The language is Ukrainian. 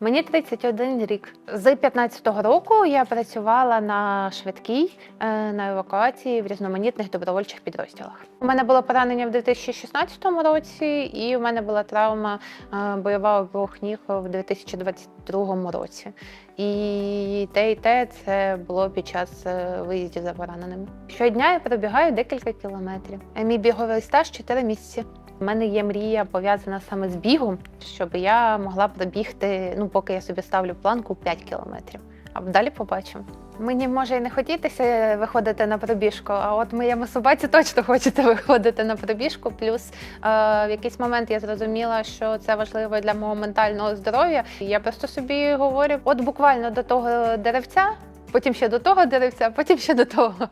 Мені 31 рік. З 15-го року я працювала на швидкій е, на евакуації в різноманітних добровольчих підрозділах. У мене було поранення в 2016 році, і у мене була травма е, бойова обох ніг в 2022 році. І те, і те це було під час е, виїздів за пораненими. Щодня я пробігаю декілька кілометрів. Мій біговий стаж 4 місяці. У мене є мрія пов'язана саме з бігом, щоб я могла пробігти, ну поки я собі ставлю планку 5 кілометрів. А далі побачимо. Мені може і не хотітися виходити на пробіжку, а от моєму собаці точно хочеться виходити на пробіжку. Плюс е, в якийсь момент я зрозуміла, що це важливо для мого ментального здоров'я. Я просто собі говорю: от буквально до того деревця, потім ще до того деревця, потім ще до того.